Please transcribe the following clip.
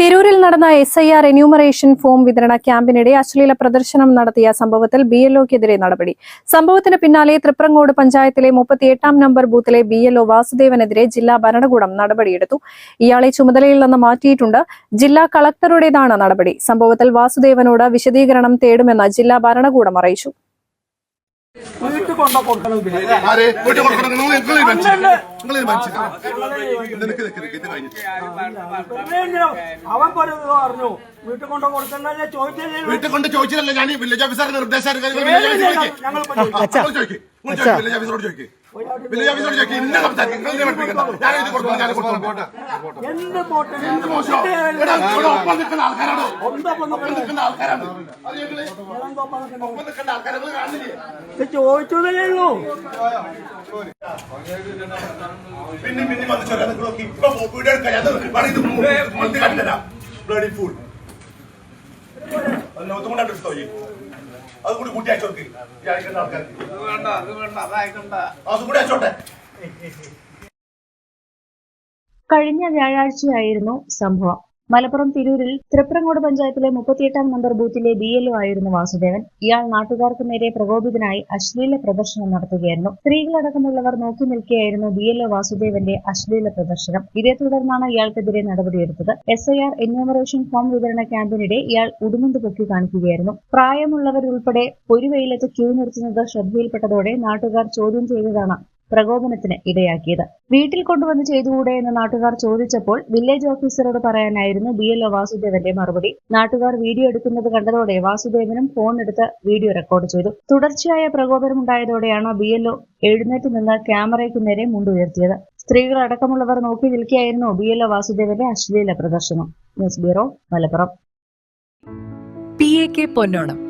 തിരൂരിൽ നടന്ന S I R enumeration form വിതരണ ക്യാമ്പിനിടെ അശ്ലീല പ്രദർശനം നടത്തിയ സംഭവത്തിൽ ബി എൽഒക്കെതിരെ നടപടി. സംഭവത്തിന് പിന്നാലെ തൃപ്രങ്ങോട് പഞ്ചായത്തിലെ മുപ്പത്തിയെട്ടാം നമ്പർ ബൂത്തിലെ ബി എൽഒ വാസുദേവനെതിരെ ജില്ലാ ഭരണകൂടം നടപടിയെടുത്തു. ഇയാളെ ചുമതലയിൽ നിന്ന് മാറ്റിയിട്ടുണ്ട്. ജില്ലാ കളക്ടറുടേതാണ് നടപടി. സംഭവത്തിൽ വാസുദേവനോട് വിശദീകരണം തേടുമെന്ന് ജില്ലാ ഭരണകൂടം അറിയിച്ചു. വീട്ടിൽ കൊണ്ട കൊടുക്കണം. ഇതിന് ആരെ വീട്ടിൽ കൊടുക്കണം നിങ്ങൾ? അവൻ പറയുന്നത് പറഞ്ഞു. വീട്ടിൽ കൊണ്ട കൊടുക്കണ്ടല്ലേ ചോദിച്ചല്ലേ വീട്ടിൽ കൊണ്ട് ചോദിച്ചില്ലല്ലോ ഞാൻ വില്ലേജ് ഓഫീസറുടെ നിർദ്ദേശം ചോദിക്കും. വില്ലേജ് ഓഫീസറോട് ചോദിക്കും. എന്ത് നിൽക്കുന്ന ആൾക്കാരാണ്? ഒപ്പം നിൽക്കുന്ന ആൾക്കാരാണ്. ഒപ്പം നിൽക്കുന്ന ആൾക്കാരെ നിങ്ങൾ ചോദിച്ചതല്ലേ ഉള്ളൂ. പിന്നെ പിന്നെ വന്ന് നിങ്ങളൊക്കെ ഇപ്പൊ വീട് എടുക്കാൻ മന്തി ബ്ലഡി ഫുൾ ലോകത്തും കൊണ്ടാണ് എടുത്തോ ഈ അത് കൂടി കൂട്ടി അയച്ചോർക്ക് അതുകൂടി അയച്ചോട്ടെ. കഴിഞ്ഞ വ്യാഴാഴ്ചയായിരുന്നു സംഭവം. മലപ്പുറം തിരൂരിൽ തൃപ്രങ്ങോട് പഞ്ചായത്തിലെ മുപ്പത്തിയെട്ടാം നമ്പർ ബൂത്തിലെ ബി ആയിരുന്നു വാസുദേവൻ. ഇയാൾ നാട്ടുകാർക്ക് നേരെ പ്രകോപിതനായി അശ്ലീല പ്രദർശനം നടത്തുകയായിരുന്നു. സ്ത്രീകളടക്കമുള്ളവർ നോക്കി നിൽക്കുകയായിരുന്നു ബി എൽഒ വാസുദേവന്റെ അശ്ലീല പ്രദർശനം. ഇതേ തുടർന്നാണ് ഇയാൾക്കെതിരെ നടപടിയെടുത്തത് S I R enumeration form വിതരണ ക്യാമ്പിനിടെ ഇയാൾ ഉടുമുണ്ട് പൊക്കി കാണിക്കുകയായിരുന്നു. പ്രായമുള്ളവരുൾപ്പെടെ ഒരു വെയിലത്ത് ക്യൂ നിർത്തുന്നത് ശ്രദ്ധയിൽപ്പെട്ടതോടെ നാട്ടുകാർ ചോദ്യം ചെയ്തതാണ് പ്രകോപനത്തിന് ഇടയാക്കിയത്. വീട്ടിൽ കൊണ്ടുവന്ന് ചെയ്തുകൂടെ എന്ന് നാട്ടുകാർ ചോദിച്ചപ്പോൾ വില്ലേജ് ഓഫീസറോട് പറയാനായിരുന്നു ബി വാസുദേവന്റെ മറുപടി. നാട്ടുകാർ വീഡിയോ എടുക്കുന്നത് കണ്ടതോടെ വാസുദേവനും ഫോൺ എടുത്ത് വീഡിയോ റെക്കോർഡ് ചെയ്തു. തുടർച്ചയായ പ്രകോപനമുണ്ടായതോടെയാണ് ബി എൽ എഴുന്നേറ്റ് നിന്ന് ക്യാമറയ്ക്ക് നേരെ മുണ്ടുയർത്തിയത്? സ്ത്രീകൾ അടക്കമുള്ളവർ നോക്കി നിൽക്കുകയായിരുന്നു ബി എൽ വാസുദേവന്റെ അശ്ലീല പ്രദർശനം. News bureau Malappuram. P A K Ponnonam.